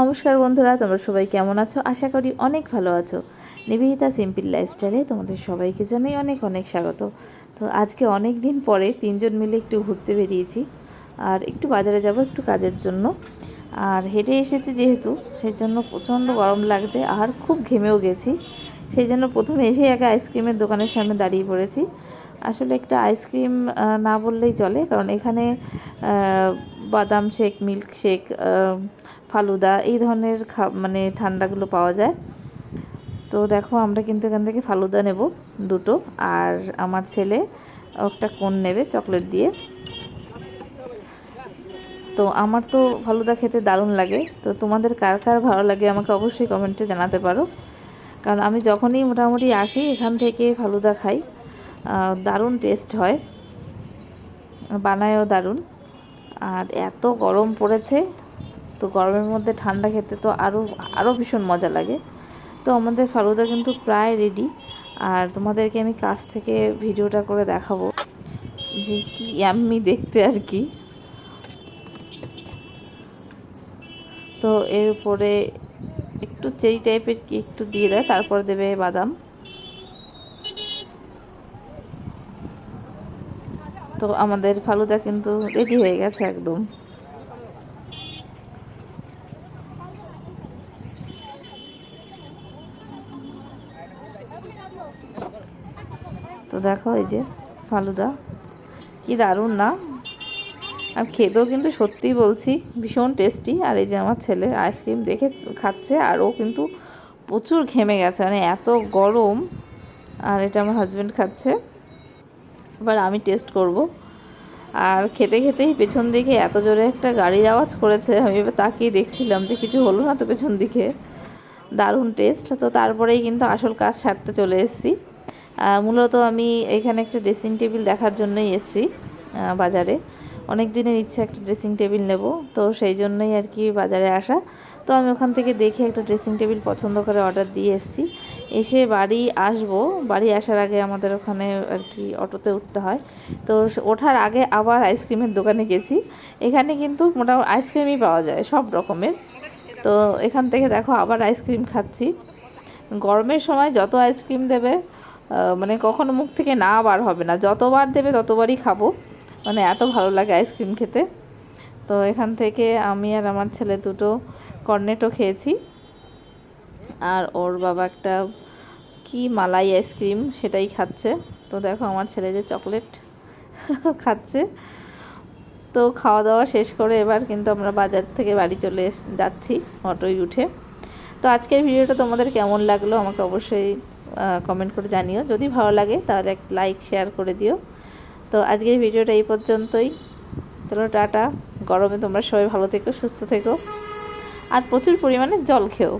নমস্কার বন্ধুরা, তোমরা সবাই কেমন আছো? আশা করি অনেক ভালো আছো। নিবেদিতা সিম্পল লাইফস্টাইলে তোমাদের সবাইকে জানাই অনেক অনেক স্বাগত। তো আজকে অনেক দিন পরে তিনজন মিলে একটু ঘুরতে বেরিয়েছি, আর একটু বাজারে যাব একটু কাজের জন্য। আর হেঁটে এসেছি যেহেতু সেই জন্য প্রচণ্ড গরম লাগছে, আর খুব ঘেমেও গেছি। সেই জন্য প্রথমে এসে একা আইসক্রিমের দোকানের সামনে দাঁড়িয়ে পড়েছি। আসলে একটা আইসক্রিম না বললেই চলে, কারণ এখানে বাদাম শেক, মিল্ক শেক ফালুদা এই ধরনের খা মানে ঠান্ডাগুলো পাওয়া যায়। তো দেখো আমরা কিন্তু এখান থেকে ফালুদা নেব দুটো আর আমার ছেলে একটা কোন নেবে চকলেট দিয়ে। তো আমার তো ফালুদা খেতে দারুণ লাগে। তো তোমাদের কার কার ভালো লাগে আমাকে অবশ্যই কমেন্টে জানাতে পারো। কারণ আমি যখনই মোটামুটি আসি এখান থেকে ফালুদা খাই। দারুণ টেস্ট হয়। বানায়ও দারুণ। আর এত গরম পড়েছে, তো গরমের মধ্যে ঠান্ডা খেতে তো আরও আরও ভীষণ মজা লাগে। তো আমাদের ফালুদা কিন্তু প্রায় রেডি আর তোমাদেরকে আমি কাছ থেকে ভিডিওটা করে দেখাবো, যে কি আমি দেখতে আর কি। তো এর উপরে একটু চেরি টাইপের কি একটু দিয়ে দেয়, তারপর দেবে বাদাম। তো আমাদের ফালুদা কিন্তু রেডি হয়ে গেছে একদম। তো দেখো এই যে ফালুদা, কি দারুণ না? আর খেতেও কিন্তু সত্যিই বলছি ভীষণ টেস্টি আর এই যে আমার ছেলে আইসক্রিম দেখে খাচ্ছে, আর ও কিন্তু প্রচুর ঘেমে গেছে। মানে এত গরম, আর এটা আমার হাজব্যান্ড খাচ্ছে। এবার আমি টেস্ট করব। আর খেতে খেতেই পেছন দিকে এত জোরে একটা গাড়ির আওয়াজ করেছে, আমি এবার তাকিয়ে দেখছিলাম যে কিছু হলো না তো পেছন দিকে। দারুণ টেস্ট তো তারপরেই কিন্তু আসল কাজ সারতে চলে এসেছি। মূলত আমি এখানে একটা ড্রেসিং টেবিল দেখার জন্যই এসেছি বাজারে। অনেক দিনের ইচ্ছে একটা ড্রেসিং টেবিল নেব, তো সেই জন্যই আর কি বাজারে আসা। তো আমি ওখান থেকে দেখে একটা ড্রেসিং টেবিল পছন্দ করে অর্ডার দিয়ে এসেছি। এসে বাড়ি আসব, বাড়ি আসার আগে আমাদের ওখানে আর কি অটোতে উঠতে হয়। তো ওঠার আগে আবার আইসক্রিমের দোকানে গেছি। এখানে কিন্তু মোটামুটি আইসক্রিমই পাওয়া যায়, সব রকমের। তো এখান থেকে দেখো আবার আইসক্রিম খাচ্ছি। গরমের সময় যত আইসক্রিম দেবে মানে কখনো মুখ থেকে না বার হবে না। যতবার দেবে ততবারই খাব। মানে এত ভালো লাগে আইসক্রিম খেতে। তো এখান থেকে আমি আর আমার ছেলে দুটো কর্নেটো খেয়েছি। আর ওর বাবা একটা কি মালাই আইসক্রিম সেটাই খাচ্ছে। তো দেখো আমার ছেলে যে চকলেট খাচ্ছে। তো খাওয়া দাওয়া শেষ করে এবার কিন্তু আমরা বাজার থেকে বাড়ি চলে যাচ্ছি অটোয় উঠে। তো আজকের ভিডিওটা তোমাদের কেমন লাগল আমাকে অবশ্যই কমেন্ট করে জানিও। যদি ভালো লাগে তাহলে এক লাইক শেয়ার করে দিও। তো আজকের ভিডিওটা এই পর্যন্তই। চলো, টাটা। গরমে তোমরা সবাই ভালো থেকো, সুস্থ থেকো। আর প্রচুর পরিমাণে জল খেও।